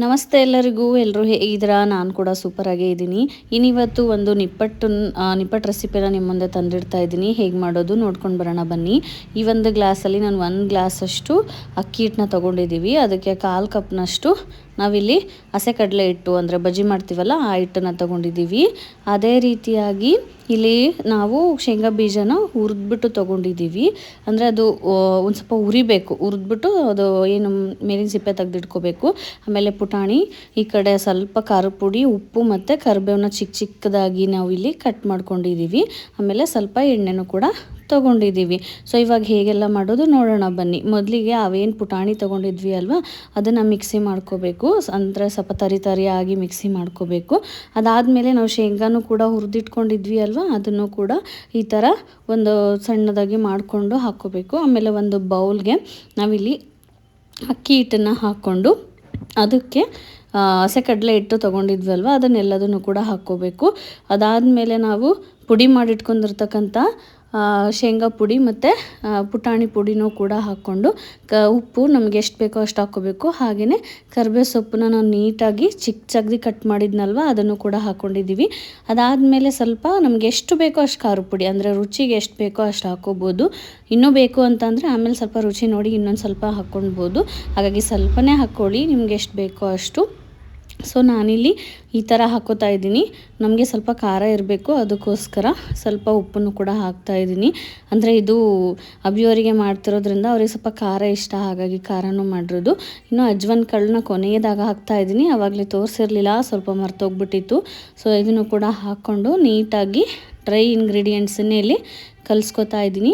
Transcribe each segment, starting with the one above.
ನಮಸ್ತೆ ಎಲ್ಲರಿಗೂ ಎಲ್ಲರೂ ಹೇಗಿದ್ದೀರಾ? ನಾನು ಕೂಡ ಸೂಪರಾಗೇ ಇದ್ದೀನಿ. ಇನ್ನಿವತ್ತು ಒಂದು ನಿಪ್ಪಟ್ಟು ನಿಪ್ಪಟ್ಟು ರೆಸಿಪಿನ ನಿಮ್ಮ ಮುಂದೆ ತಂದಿಡ್ತಾ ಇದ್ದೀನಿ. ಹೇಗೆ ಮಾಡೋದು ನೋಡ್ಕೊಂಡು ಬರೋಣ ಬನ್ನಿ. ಈ ಒಂದು ಗ್ಲಾಸಲ್ಲಿ ನಾನು ಒಂದು ಗ್ಲಾಸಷ್ಟು ಅಕ್ಕಿ ಹಿಟ್ಟನ್ನ ತೊಗೊಂಡಿದ್ದೀವಿ. ಅದಕ್ಕೆ ಕಾಲು ಕಪ್ನಷ್ಟು ನಾವಿಲ್ಲಿ ಹಸೆ ಕಡಲೆ ಹಿಟ್ಟು ಅಂದರೆ ಬಜ್ಜಿ ಮಾಡ್ತೀವಲ್ಲ, ಆ ಹಿಟ್ಟನ್ನು ತಗೊಂಡಿದ್ದೀವಿ. ಅದೇ ರೀತಿಯಾಗಿ ಇಲ್ಲಿ ನಾವು ಶೇಂಗಾ ಬೀಜನ ಹುರಿದ್ಬಿಟ್ಟು ತೊಗೊಂಡಿದ್ದೀವಿ. ಅಂದರೆ ಅದು ಒಂದು ಸ್ವಲ್ಪ ಉರಿಬೇಕು ಹುರಿದ್ಬಿಟ್ಟು ಅದು ಏನು ಮೇಲಿನ ಸಿಪ್ಪೆ ತೆಗೆದಿಟ್ಕೋಬೇಕು. ಆಮೇಲೆ ಪುಟಾಣಿ, ಈ ಕಡೆ ಸ್ವಲ್ಪ ಖಾರದ ಪುಡಿ ಉಪ್ಪು ಮತ್ತು ಕರಿಬೇವನ್ನ ಚಿಕ್ಕ ಚಿಕ್ಕದಾಗಿ ನಾವು ಇಲ್ಲಿ ಕಟ್ ಮಾಡ್ಕೊಂಡಿದ್ದೀವಿ. ಆಮೇಲೆ ಸ್ವಲ್ಪ ಎಣ್ಣೆನೂ ಕೂಡ ತೊಗೊಂಡಿದ್ದೀವಿ. ಸೊ ಇವಾಗ ಹೇಗೆಲ್ಲ ಮಾಡೋದು ನೋಡೋಣ ಬನ್ನಿ. ಮೊದಲಿಗೆ ಅವೇನು ಪುಟಾಣಿ ತೊಗೊಂಡಿದ್ವಿ ಅಲ್ವಾ? ಅದನ್ನು ಮಿಕ್ಸಿ ಮಾಡ್ಕೋಬೇಕು. ಅಂದರೆ ಸ್ವಲ್ಪ ತರಿ ತರಿಯಾಗಿ ಮಿಕ್ಸಿ ಮಾಡ್ಕೋಬೇಕು. ಅದಾದಮೇಲೆ ನಾವು ಶೇಂಗಾನು ಕೂಡ ಹುರಿದಿಟ್ಕೊಂಡಿದ್ವಿ ಅಲ್ವಾ? ಅದನ್ನು ಕೂಡ ಈ ಥರ ಒಂದು ಸಣ್ಣದಾಗಿ ಮಾಡಿಕೊಂಡು ಹಾಕ್ಕೋಬೇಕು. ಆಮೇಲೆ ಒಂದು ಬೌಲ್ಗೆ ನಾವಿಲ್ಲಿ ಅಕ್ಕಿ ಹಿಟ್ಟನ್ನು ಹಾಕ್ಕೊಂಡು ಅದಕ್ಕೆ ಹಸೆ ಕಡಲೆ ಹಿಟ್ಟು ತೊಗೊಂಡಿದ್ವಲ್ವ ಅದನ್ನೆಲ್ಲದನ್ನು ಕೂಡ ಹಾಕ್ಕೋಬೇಕು. ಅದಾದಮೇಲೆ ನಾವು ಪುಡಿ ಮಾಡಿಟ್ಕೊಂಡಿರ್ತಕ್ಕಂಥ ಶೇಂಗಾ ಪುಡಿ ಮತ್ತು ಪುಟಾಣಿ ಪುಡಿನೂ ಕೂಡ ಹಾಕ್ಕೊಂಡು, ಕ, ಉಪ್ಪು ನಮಗೆ ಎಷ್ಟು ಬೇಕೋ ಅಷ್ಟು ಹಾಕ್ಕೋಬೇಕು. ಹಾಗೆಯೇ ಕರಿಬೇವು ಸೊಪ್ಪನ್ನ ನಾವು ನೀಟಾಗಿ ಚಿಕ್ಕ ಚಿಕ್ಕದಿ ಕಟ್ ಮಾಡಿದ್ನಲ್ವ, ಅದನ್ನು ಕೂಡ ಹಾಕ್ಕೊಂಡಿದ್ದೀವಿ ಅದಾದಮೇಲೆ ಸ್ವಲ್ಪ ನಮಗೆ ಎಷ್ಟು ಬೇಕೋ ಅಷ್ಟು ಖಾರ ಪುಡಿ, ಅಂದರೆ ರುಚಿಗೆ ಎಷ್ಟು ಬೇಕೋ ಅಷ್ಟು ಹಾಕ್ಕೋಬೋದು. ಇನ್ನೂ ಬೇಕು ಅಂತಂದರೆ ಆಮೇಲೆ ಸ್ವಲ್ಪ ರುಚಿ ನೋಡಿ ಇನ್ನೊಂದು ಸ್ವಲ್ಪ ಹಾಕ್ಕೊಳ್ಬೋದು. ಹಾಗಾಗಿ ಸ್ವಲ್ಪನೇ ಹಾಕ್ಕೊಳ್ಳಿ, ನಿಮ್ಗೆ ಎಷ್ಟು ಬೇಕೋ ಅಷ್ಟು. ಸೊ ನಾನಿಲ್ಲಿ ಈ ಥರ ಹಾಕೋತಾ ಇದ್ದೀನಿ. ನಮಗೆ ಸ್ವಲ್ಪ ಖಾರ ಇರಬೇಕು, ಅದಕ್ಕೋಸ್ಕರ ಸ್ವಲ್ಪ ಉಪ್ಪನ್ನು ಕೂಡ ಹಾಕ್ತಾ ಇದ್ದೀನಿ. ಅಂದರೆ ಇದು ಅಭಿಯವರಿಗೆ ಮಾಡ್ತಿರೋದ್ರಿಂದ ಅವ್ರಿಗೆ ಸ್ವಲ್ಪ ಖಾರ ಇಷ್ಟ, ಹಾಗಾಗಿ ಖಾರನೂ ಮಾಡಿರೋದು. ಇನ್ನು ಅಜ್ವನ್ ಕಳ್ಳನ್ನ ಕೊನೆಯದಾಗ ಹಾಕ್ತಾ ಇದ್ದೀನಿ. ಆವಾಗಲೇ ತೋರಿಸಿರಲಿಲ್ಲ, ಸ್ವಲ್ಪ ಮರ್ತೋಗ್ಬಿಟ್ಟಿತ್ತು. ಸೊ ಇದನ್ನು ಕೂಡ ಹಾಕ್ಕೊಂಡು ನೀಟಾಗಿ ಡ್ರೈ ಇಂಗ್ರೀಡಿಯೆಂಟ್ಸನ್ನೇ ಇಲ್ಲಿ ಕಲಿಸ್ಕೊತಾ ಇದ್ದೀನಿ.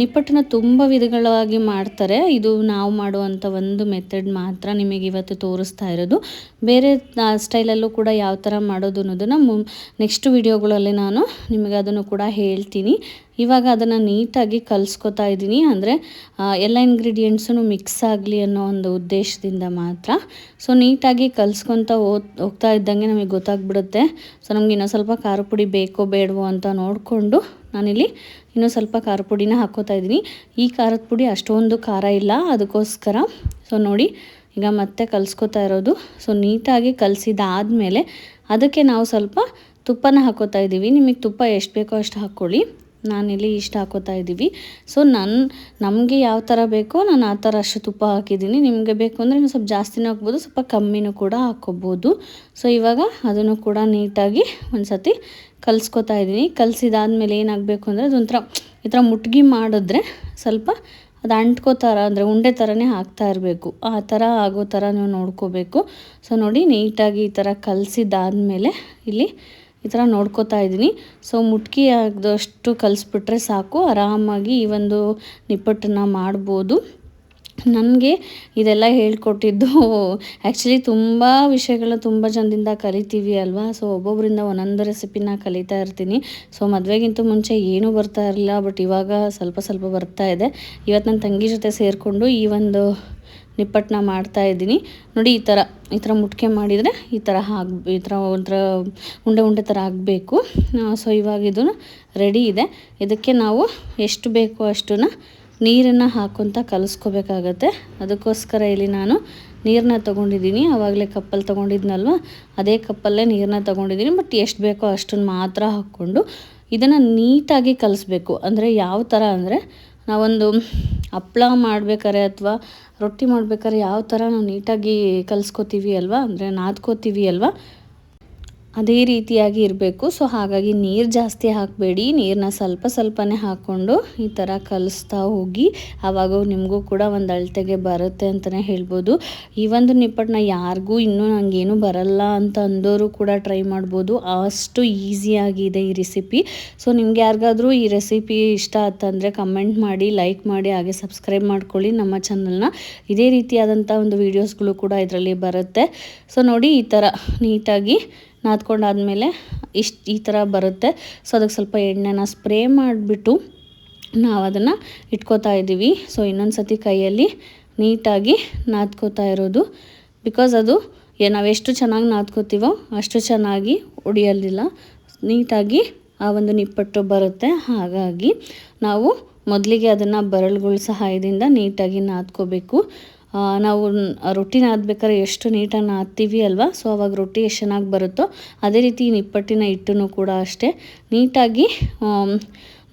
ನಿಪ್ಪಟ್ಟನ್ನ ತುಂಬ ವಿಧಗಳಾಗಿ ಮಾಡ್ತಾರೆ. ಇದು ನಾವು ಮಾಡುವಂಥ ಒಂದು ಮೆಥಡ್ ಮಾತ್ರ ನಿಮಗೆ ಇವತ್ತು ತೋರಿಸ್ತಾ ಇರೋದು. ಬೇರೆ ಸ್ಟೈಲಲ್ಲೂ ಕೂಡ ಯಾವ ಥರ ಮಾಡೋದು ಅನ್ನೋದನ್ನು ಮು ನೆಕ್ಸ್ಟ್ ವಿಡಿಯೋಗಳಲ್ಲಿ ನಾನು ನಿಮಗೆ ಅದನ್ನು ಕೂಡ ಹೇಳ್ತೀನಿ. ಇವಾಗ ಅದನ್ನು ನೀಟಾಗಿ ಕಲಿಸ್ಕೊತಾ ಇದ್ದೀನಿ. ಅಂದರೆ ಎಲ್ಲ ಇಂಗ್ರೀಡಿಯೆಂಟ್ಸೂ ಮಿಕ್ಸ್ ಆಗಲಿ ಅನ್ನೋ ಒಂದು ಉದ್ದೇಶದಿಂದ ಮಾತ್ರ. ಸೊ ನೀಟಾಗಿ ಕಲಿಸ್ಕೊತ ಹೋಗ್ತಾ ಇದ್ದಂಗೆ ನಮಗೆ ಗೊತ್ತಾಗ್ಬಿಡುತ್ತೆ. ಸೊ ನಮಗೆ ಇನ್ನೊಂದು ಸ್ವಲ್ಪ ಖಾರ ಪುಡಿ ಬೇಕೋ ಬೇಡವೋ ಅಂತ ನೋಡಿಕೊಂಡು ನಾನಿಲ್ಲಿ ಇನ್ನೂ ಸ್ವಲ್ಪ ಖಾರ ಪುಡಿನ ಹಾಕ್ಕೋತಾ ಇದ್ದೀನಿ. ಈ ಖಾರದ ಪುಡಿ ಅಷ್ಟೊಂದು ಖಾರ ಇಲ್ಲ, ಅದಕ್ಕೋಸ್ಕರ. ಸೊ ನೋಡಿ, ಈಗ ಮತ್ತೆ ಕಲಿಸ್ಕೋತಾ ಇರೋದು. ಸೊ ನೀಟಾಗಿ ಕಲಸಿದಾದ್ಮೇಲೆ ಅದಕ್ಕೆ ನಾವು ಸ್ವಲ್ಪ ತುಪ್ಪನ ಹಾಕೋತಾ ಇದ್ದೀವಿ. ನಿಮಗೆ ತುಪ್ಪ ಎಷ್ಟು ಬೇಕೋ ಅಷ್ಟು ಹಾಕ್ಕೊಳ್ಳಿ. ನಾನಿಲ್ಲಿ ಇಷ್ಟು ಹಾಕೋತಾ ಇದ್ದೀವಿ. ಸೊ ನನ್ನ ನಮಗೆ ಯಾವ ಥರ ಬೇಕೋ ನಾನು ಆ ಥರ ಅಷ್ಟು ತುಪ್ಪ ಹಾಕಿದ್ದೀನಿ. ನಿಮಗೆ ಬೇಕು ಅಂದರೆ ನೀವು ಸ್ವಲ್ಪ ಜಾಸ್ತಿನೂ ಹಾಕ್ಬೋದು, ಸ್ವಲ್ಪ ಕಮ್ಮಿನೂ ಕೂಡ ಹಾಕ್ಕೋಬೋದು. ಸೊ ಇವಾಗ ಅದನ್ನು ಕೂಡ ನೀಟಾಗಿ ಒಂದು ಸತಿ ಕಲಿಸ್ಕೊತಾ ಇದ್ದೀನಿ. ಕಲಿಸಿದಾದ್ಮೇಲೆ ಏನಾಗಬೇಕು ಅಂದರೆ ಅದೊಂಥರ, ಈ ಥರ ಮುಟ್ಗಿ ಮಾಡಿದ್ರೆ ಸ್ವಲ್ಪ ಅದು ಅಂಟ್ಕೋ ಥರ, ಅಂದರೆ ಉಂಡೆ ಥರನೇ ಹಾಕ್ತಾ ಇರಬೇಕು. ಆ ಥರ ಆಗೋ ಥರ ನೀವು ನೋಡ್ಕೋಬೇಕು. ಸೊ ನೋಡಿ ನೀಟಾಗಿ ಈ ಥರ ಕಲಸಿದಾದ್ಮೇಲೆ ಇಲ್ಲಿ ಈ ಥರ ನೋಡ್ಕೋತಾ ಇದ್ದೀನಿ. ಸೊ ಮುಟ್ಕಿ ಆಗದಷ್ಟು ಕಲಿಸ್ಬಿಟ್ರೆ ಸಾಕು. ಆರಾಮಾಗಿ ಈ ಒಂದು ನಿಪ್ಪಟ್ಟನ್ನು ಮಾಡ್ಬೋದು. ನನಗೆ ಇದೆಲ್ಲ ಹೇಳ್ಕೊಟ್ಟಿದ್ದು ಆ್ಯಕ್ಚುಲಿ ತುಂಬ ವಿಷಯಗಳು ತುಂಬ ಜನದಿಂದ ಕಲಿತೀವಿ ಅಲ್ವಾ? ಸೊ ಒಬ್ಬೊಬ್ಬರಿಂದ ಒಂದೊಂದು ರೆಸಿಪಿನ ಕಲಿತಾ ಇರ್ತೀನಿ. ಸೊ ಮದುವೆಗಿಂತ ಮುಂಚೆ ಏನೂ ಬರ್ತಾ ಇರಲಿಲ್ಲ ಬಟ್ ಇವಾಗ ಸ್ವಲ್ಪ ಸ್ವಲ್ಪ ಬರ್ತಾ ಇದೆ. ಇವತ್ತು ನನ್ನ ತಂಗಿ ಜೊತೆ ಸೇರಿಕೊಂಡು ಈ ಒಂದು ನಿಪ್ಪಟ್ಟನ್ನ ಮಾಡ್ತಾ ಇದ್ದೀನಿ. ನೋಡಿ, ಈ ಥರ ಈ ಥರ ಮುಟ್ಕೆ ಮಾಡಿದರೆ ಈ ಥರ ಆಗ ಈ ಥರ ಒಂಥರ ಉಂಡೆ ಉಂಡೆ ಥರ ಆಗಬೇಕು. ಸೊ, ಇವಾಗ ಇದು ರೆಡಿ ಇದೆ. ಇದಕ್ಕೆ ನಾವು ಎಷ್ಟು ಬೇಕೋ ಅಷ್ಟನ್ನು ನೀರನ್ನು ಹಾಕೊತ ಕಲಿಸ್ಕೋಬೇಕಾಗತ್ತೆ. ಅದಕ್ಕೋಸ್ಕರ ಇಲ್ಲಿ ನಾನು ನೀರನ್ನ ತೊಗೊಂಡಿದ್ದೀನಿ. ಆವಾಗಲೇ ಕಪ್ಪಲ್ಲಿ ತೊಗೊಂಡಿದ್ನಲ್ವ? ಅದೇ ಕಪ್ಪಲ್ಲೇ ನೀರನ್ನ ತೊಗೊಂಡಿದ್ದೀನಿ. ಬಟ್ ಎಷ್ಟು ಬೇಕೋ ಅಷ್ಟನ್ನು ಮಾತ್ರ ಹಾಕ್ಕೊಂಡು ಇದನ್ನು ನೀಟಾಗಿ ಕಲಿಸ್ಬೇಕು. ಅಂದರೆ ಯಾವ ಥರ ಅಂದರೆ ನಾವೊಂದು ಹಪ್ಳ ಮಾಡ್ಬೇಕಾರೆ ಅಥವಾ ರೊಟ್ಟಿ ಮಾಡ್ಬೇಕಾದ್ರೆ ಯಾವ ಥರ ನಾವು ನೀಟಾಗಿ ಕಲಿಸ್ಕೋತೀವಿ ಅಲ್ವಾ? ಅಂದರೆ ನಾದ್ಕೋತೀವಿ ಅಲ್ವಾ? ಅದೇ ರೀತಿಯಾಗಿ ಇರಬೇಕು. ಸೊ ಹಾಗಾಗಿ ನೀರು ಜಾಸ್ತಿ ಹಾಕಬೇಡಿ. ನೀರನ್ನ ಸ್ವಲ್ಪ ಸ್ವಲ್ಪನೇ ಹಾಕ್ಕೊಂಡು ಈ ಥರ ಕಲಿಸ್ತಾ ಹೋಗಿ. ಆವಾಗ ನಿಮಗೂ ಕೂಡ ಒಂದು ಅಳತೆಗೆ ಬರುತ್ತೆ ಅಂತಲೇ ಹೇಳ್ಬೋದು. ಈ ಒಂದು ನಿಪ್ಪಟ್ಟನ್ನ ಯಾರಿಗೂ ಇನ್ನೂ ನನಗೇನು ಬರಲ್ಲ ಅಂತ ಅಂದೋರು ಕೂಡ ಟ್ರೈ ಮಾಡ್ಬೋದು. ಅಷ್ಟು ಈಸಿಯಾಗಿದೆ ಈ ರೆಸಿಪಿ. ಸೊ ನಿಮ್ಗೆ ಯಾರಿಗಾದರೂ ಈ ರೆಸಿಪಿ ಇಷ್ಟ ಆತಂದರೆ ಕಮೆಂಟ್ ಮಾಡಿ, ಲೈಕ್ ಮಾಡಿ, ಹಾಗೆ ಸಬ್ಸ್ಕ್ರೈಬ್ ಮಾಡ್ಕೊಳ್ಳಿ ನಮ್ಮ ಚಾನಲ್ನ. ಇದೇ ರೀತಿಯಾದಂಥ ಒಂದು ವೀಡಿಯೋಸ್ಗಳು ಕೂಡ ಇದರಲ್ಲಿ ಬರುತ್ತೆ. ಸೊ ನೋಡಿ ಈ ಥರ ನೀಟಾಗಿ ನಾದ್ಕೊಂಡಾದ್ಮೇಲೆ ಇಷ್ಟು ಈ ಥರ ಬರುತ್ತೆ. ಸೊ, ಅದಕ್ಕೆ ಸ್ವಲ್ಪ ಎಣ್ಣೆನ ಸ್ಪ್ರೇ ಮಾಡಿಬಿಟ್ಟು ನಾವು ಅದನ್ನು ಇಟ್ಕೋತಾ ಇದ್ದೀವಿ. ಸೊ ಇನ್ನೊಂದು ಸತಿ ಕೈಯಲ್ಲಿ ನೀಟಾಗಿ ನಾದ್ಕೋತಾ ಇರೋದು. ಬಿಕಾಸ್ ಅದು ಏ- ನಾವು ಎಷ್ಟು ಚೆನ್ನಾಗಿ ನಾದ್ಕೋತೀವೋ ಅಷ್ಟು ಚೆನ್ನಾಗಿ ಉಡಿಯೋದಿಲ್ಲ ನೀಟಾಗಿ ಆ ಒಂದು ನಿಪ್ಪಟ್ಟು ಬರುತ್ತೆ. ಹಾಗಾಗಿ ನಾವು ಮೊದಲಿಗೆ ಅದನ್ನು ಬರಳುಗಳ ಸಹಾಯದಿಂದ ನೀಟಾಗಿ ನಾದ್ಕೋಬೇಕು. ನಾವು ರೊಟ್ಟಿನ ರೊಟ್ಟಿ ಎಷ್ಟು ನೀಟಾಗಿ ನಾದ್ತೀವಿ ಅಲ್ವಾ? ಸೊ ಅವಾಗ ರೊಟ್ಟಿ ಎಷ್ಟು ಚೆನ್ನಾಗಿ ಬರುತ್ತೋ ಅದೇ ರೀತಿ ನಿಪ್ಪಟ್ಟಿನ ಹಿಟ್ಟನ್ನು ಕೂಡ ಅಷ್ಟೇ ನೀಟಾಗಿ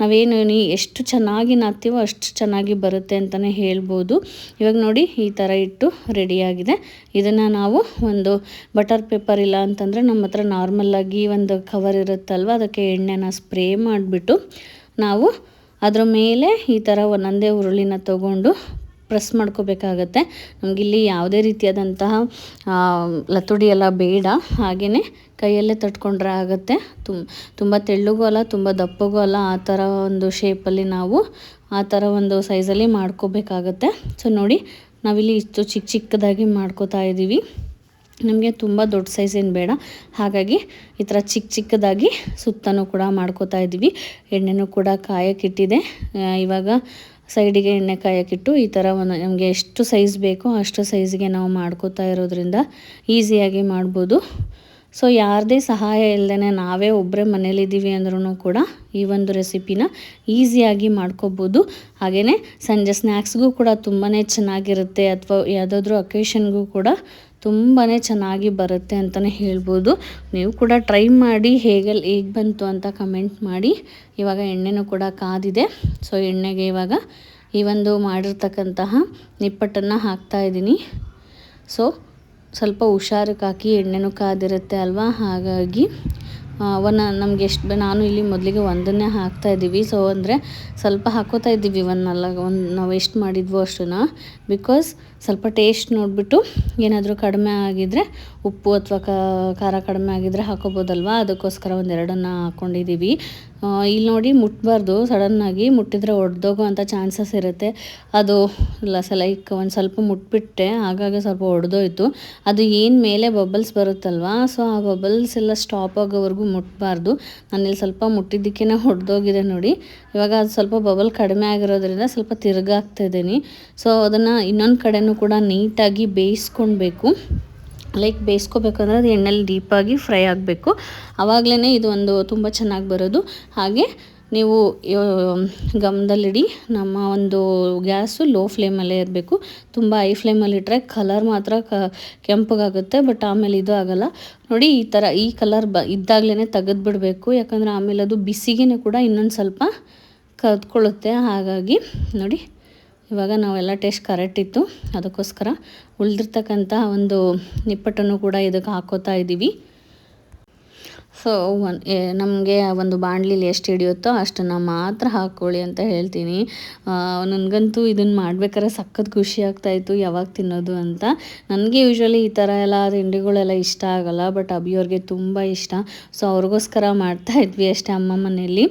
ನಾವೇನು ನೀ, ಎಷ್ಟು ಚೆನ್ನಾಗಿ ನಾದ್ತೀವೋ ಅಷ್ಟು ಚೆನ್ನಾಗಿ ಬರುತ್ತೆ ಅಂತಲೇ ಹೇಳ್ಬೋದು. ಇವಾಗ ನೋಡಿ ಈ ಥರ ಇಟ್ಟು ರೆಡಿಯಾಗಿದೆ. ಇದನ್ನು ನಾವು ಒಂದು ಬಟರ್ ಪೇಪರ್ ಇಲ್ಲ ಅಂತಂದರೆ ನಮ್ಮ ಹತ್ರ ನಾರ್ಮಲ್ಲಾಗಿ ಒಂದು ಕವರ್ ಇರುತ್ತಲ್ವ? ಅದಕ್ಕೆ ಎಣ್ಣೆನ ಸ್ಪ್ರೇ ಮಾಡಿಬಿಟ್ಟು ನಾವು ಅದರ ಮೇಲೆ ಈ ಥರ ಒಂದೊಂದೇ ಉರುಳಿನ ತಗೊಂಡು ಪ್ರೆಸ್ ಮಾಡ್ಕೋಬೇಕಾಗತ್ತೆ. ನಮಗಿಲ್ಲಿ ಯಾವುದೇ ರೀತಿಯಾದಂತಹ ಲತುಡಿ ಎಲ್ಲ ಬೇಡ. ಹಾಗೆಯೇ ಕೈಯಲ್ಲೇ ತಟ್ಕೊಂಡ್ರೆ ಆಗುತ್ತೆ. ತುಂಬ ತುಂಬ ತೆಳ್ಳಗೂ ಅಲ್ಲ, ತುಂಬ ದಪ್ಪಗೂ ಅಲ್ಲ, ಆ ಥರ ಒಂದು ಶೇಪಲ್ಲಿ ನಾವು ಆ ಥರ ಒಂದು ಸೈಜಲ್ಲಿ ಮಾಡ್ಕೋಬೇಕಾಗತ್ತೆ. ಸೊ ನೋಡಿ, ನಾವಿಲ್ಲಿ ಇಷ್ಟು ಚಿಕ್ಕ ಚಿಕ್ಕದಾಗಿ ಮಾಡ್ಕೋತಾ ಇದ್ದೀವಿ. ನಮಗೆ ತುಂಬ ದೊಡ್ಡ ಸೈಜ್ ಏನು ಬೇಡ. ಹಾಗಾಗಿ ಈ ಥರ ಚಿಕ್ಕ ಚಿಕ್ಕದಾಗಿ ಸುತ್ತನೂ ಕೂಡ ಮಾಡ್ಕೋತಾ ಇದ್ದೀವಿ. ಎಣ್ಣೆನೂ ಕೂಡ ಕಾಯಕ್ಕಿಟ್ಟಿದೆ ಇವಾಗ ಸೈಡಿಗೆ ಎಣ್ಣೆ ಕಾಯಕ್ಕಿಟ್ಟು ಈ ಥರ ಒಂದು ನಮಗೆ ಎಷ್ಟು ಸೈಜ್ ಬೇಕೋ ಅಷ್ಟು ಸೈಜ್ಗೆ ನಾವು ಮಾಡ್ಕೋತಾ ಇರೋದ್ರಿಂದ ಈಸಿಯಾಗಿ ಮಾಡ್ಬೋದು. ಸೊ ಯಾರದೇ ಸಹಾಯ ಇಲ್ಲದೇ ನಾವೇ ಒಬ್ಬರೇ ಮನೇಲಿದ್ದೀವಿ ಅಂದ್ರೂ ಕೂಡ ಈ ಒಂದು ರೆಸಿಪಿನ ಈಸಿಯಾಗಿ ಮಾಡ್ಕೋಬೋದು. ಹಾಗೆಯೇ ಸಂಜೆ ಸ್ನ್ಯಾಕ್ಸ್ಗೂ ಕೂಡ ತುಂಬಾ ಚೆನ್ನಾಗಿರುತ್ತೆ ಅಥವಾ ಯಾವುದಾದ್ರೂ ಅಕೇಶನ್ಗೂ ಕೂಡ ತುಂಬಾ ಚೆನ್ನಾಗಿ ಬರುತ್ತೆ ಅಂತಲೇ ಹೇಳ್ಬೋದು. ನೀವು ಕೂಡ ಟ್ರೈ ಮಾಡಿ ಹೇಗೆ ಹೇಗೆ ಬಂತು ಅಂತ ಕಮೆಂಟ್ ಮಾಡಿ. ಇವಾಗ ಎಣ್ಣೆನೂ ಕೂಡ ಕಾದಿದೆ. ಸೊ ಎಣ್ಣೆಗೆ ಇವಾಗ ಈ ಒಂದು ಮಾಡಿರ್ತಕ್ಕಂತಹ ನಿಪ್ಪಟ್ಟನ್ನು ಹಾಕ್ತಾ ಇದ್ದೀನಿ. ಸೊ ಸ್ವಲ್ಪ ಹುಷಾರಕ್ಕೆ ಹಾಕಿ ಎಣ್ಣೆನೂ ಕಾದಿರುತ್ತೆ ಅಲ್ವಾ? ಹಾಗಾಗಿ ಒನ್ ನಮ್ಗೆ ಎಷ್ಟು ನಾನು ಇಲ್ಲಿ ಮೊದಲಿಗೆ ಒಂದನ್ನೇ ಹಾಕ್ತಾ ಇದ್ದೀವಿ. ಸೊ ಅಂದರೆ ಸ್ವಲ್ಪ ಹಾಕೋತಾ ಇದ್ದೀವಿ, ಒಂದು ನಾಲ್ಕು, ಒಂದು ನಾವು ಎಷ್ಟು ಮಾಡಿದ್ವೋ ಅಷ್ಟನ್ನು ಬಿಕಾಸ್ ಸ್ವಲ್ಪ ಟೇಸ್ಟ್ ನೋಡಿಬಿಟ್ಟು ಏನಾದರೂ ಕಡಿಮೆ ಆಗಿದ್ದರೆ ಉಪ್ಪು ಅಥವಾ ಖಾರ ಕಡಿಮೆ ಆಗಿದ್ದರೆ ಹಾಕೋಬೋದಲ್ವಾ? ಅದಕ್ಕೋಸ್ಕರ ಒಂದೆರಡನ್ನು ಹಾಕ್ಕೊಂಡಿದ್ದೀವಿ ಇಲ್ಲಿ ನೋಡಿ ಮುಟ್ಟಬಾರ್ದು ಸಡನ್ನಾಗಿ ಮುಟ್ಟಿದರೆ ಒಡೆದೋಗೋ ಅಂಥ ಚಾನ್ಸಸ್ ಇರುತ್ತೆ. ಅದು ಲಸ ಲೈಕ್ ಒಂದು ಸ್ವಲ್ಪ ಮುಟ್ಬಿಟ್ಟೆ ಆಗಾಗ ಸ್ವಲ್ಪ ಒಡೆದೋಯ್ತು. ಅದು ಏನು ಮೇಲೆ ಬಬಲ್ಸ್ ಬರುತ್ತಲ್ವಾ? ಸೊ ಆ ಬಬಲ್ಸ್ ಎಲ್ಲ ಸ್ಟಾಪ್ ಆಗೋವರೆಗೂ ಮುಟ್ಟಬಾರ್ದು ನಾನಿಲ್ಲಿ ಸ್ವಲ್ಪ ಮುಟ್ಟಿದ್ದಕ್ಕೇ ಹೊಡೆದೋಗಿದೆ ನೋಡಿ. ಇವಾಗ ಅದು ಸ್ವಲ್ಪ ಬಬಲ್ ಕಡಿಮೆ ಆಗಿರೋದ್ರಿಂದ ಸ್ವಲ್ಪ ತಿರುಗಾಗ್ತಾ ಇದ್ದೀನಿ. ಸೊ ಅದನ್ನು ಇನ್ನೊಂದು ಕೂಡ ನೀಟಾಗಿ ಬೇಯಿಸ್ಕೊಳ್ಬೇಕು. ಲೈಕ್ ಬೇಯಿಸ್ಕೋಬೇಕಂದ್ರೆ ಅದು ಎಣ್ಣೆಲಿ ಡೀಪಾಗಿ ಫ್ರೈ ಆಗಬೇಕು. ಆವಾಗಲೇ ಇದು ಒಂದು ತುಂಬ ಚೆನ್ನಾಗಿ ಬರೋದು. ಹಾಗೆ ನೀವು ಗಮನದಲ್ಲಿಡಿ, ನಮ್ಮ ಒಂದು ಗ್ಯಾಸು ಲೋ ಫ್ಲೇಮಲ್ಲೇ ಇರಬೇಕು. ತುಂಬ ಹೈ ಫ್ಲೇಮಲ್ಲಿ ಇಟ್ಟರೆ ಕಲರ್ ಮಾತ್ರ ಕ, ಕೆಂಪಗಾಗುತ್ತೆ, ಬಟ್ ಆಮೇಲೆ ಇದು ಆಗಲ್ಲ. ನೋಡಿ, ಈ ಥರ ಈ ಕಲರ್ ಬ ಇದ್ದಾಗಲೇ ತೆಗೆದುಬಿಡಬೇಕು ಯಾಕಂದರೆ ಆಮೇಲೆ ಅದು ಬಿಸಿಗೆ ಕೂಡ ಇನ್ನೊಂದು ಸ್ವಲ್ಪ ಕದ್ಕೊಳ್ಳುತ್ತೆ. ಹಾಗಾಗಿ ನೋಡಿ ಇವಾಗ ನಾವೆಲ್ಲ ಟೇಸ್ಟ್ ಕರೆಕ್ಟ್ ಇತ್ತು ಅದಕ್ಕೋಸ್ಕರ ಉಳಿದಿರ್ತಕ್ಕಂಥ ಒಂದು ನಿಪ್ಪಟ್ಟನ್ನು ಕೂಡ ಇದಕ್ಕೆ ಹಾಕೋತಾ ಇದ್ದೀವಿ. ಸೊ ಒನ್ ನಮಗೆ ಒಂದು ಬಾಣಲಿಲಿ ಎಷ್ಟು ಹಿಡಿಯುತ್ತೋ ಅಷ್ಟನ್ನು ಮಾತ್ರ ಹಾಕ್ಕೊಳ್ಳಿ ಅಂತ ಹೇಳ್ತೀನಿ. ನನಗಂತೂ ಇದನ್ನು ಮಾಡ್ಬೇಕಾದ್ರೆ ಸಖತ್ ಖುಷಿ ಆಗ್ತಾಯಿತ್ತು ಯಾವಾಗ ತಿನ್ನೋದು ಅಂತ. ನನಗೆ ಯೂಶ್ವಲಿ ಈ ಥರ ಎಲ್ಲ ತಿಂಡಿಗಳೆಲ್ಲ ಇಷ್ಟ ಆಗಲ್ಲ ಬಟ್ ಅಭಿಯವ್ರಿಗೆ ತುಂಬ ಇಷ್ಟ. ಸೊ ಅವ್ರಿಗೋಸ್ಕರ ಮಾಡ್ತಾ ಇದ್ವಿ ಅಷ್ಟೇ ಅಮ್ಮ ಮನೆಯಲ್ಲಿ.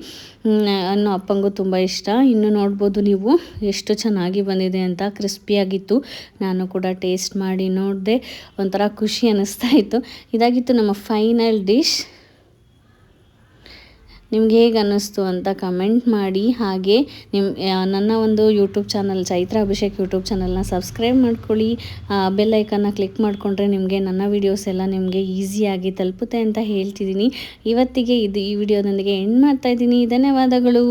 ಅನ್ನೋ ಅಪ್ಪಂಗೂ ತುಂಬ ಇಷ್ಟ. ಇನ್ನು ನೋಡ್ಬೋದು ನೀವು ಎಷ್ಟು ಚೆನ್ನಾಗಿ ಬಂದಿದೆ ಅಂತ, ಕ್ರಿಸ್ಪಿಯಾಗಿತ್ತು. ನಾನು ಕೂಡ ಟೇಸ್ಟ್ ಮಾಡಿ ನೋಡಿದೆ. ಒಂಥರ ಖುಷಿ ಅನ್ನಿಸ್ತಾ ಇತ್ತು. ಇದಾಗಿತ್ತು ನಮ್ಮ ಫೈನಲ್ ಡಿಶ್. ನಿಮ್ಗೆ ಹೇಗೆ ಅನ್ನಿಸ್ತು ಅಂತ ಕಮೆಂಟ್ ಮಾಡಿ. ಹಾಗೆ ನಿಮ್ಮ ನನ್ನ ಒಂದು YouTube channel Chaitra Abhishek YouTube ಚಾನಲ್ನ ಸಬ್ಸ್ಕ್ರೈಬ್ ಮಾಡ್ಕೊಳ್ಳಿ. ಬೆಲ್ ಐಕನ್ನ ಕ್ಲಿಕ್ ಮಾಡಿಕೊಂಡ್ರೆ ನಿಮಗೆ ನನ್ನ ವೀಡಿಯೋಸ್ ಎಲ್ಲ ನಿಮಗೆ ಈಸಿಯಾಗಿ ತಲುಪುತ್ತೆ ಅಂತ ಹೇಳ್ತಿದ್ದೀನಿ. ಇವತ್ತಿಗೆ ಇದು ಈ ವಿಡಿಯೋದೊಂದಿಗೆ ಎಂಡ್ ಮಾಡ್ತಾ ಇದ್ದೀನಿ. ಧನ್ಯವಾದಗಳು.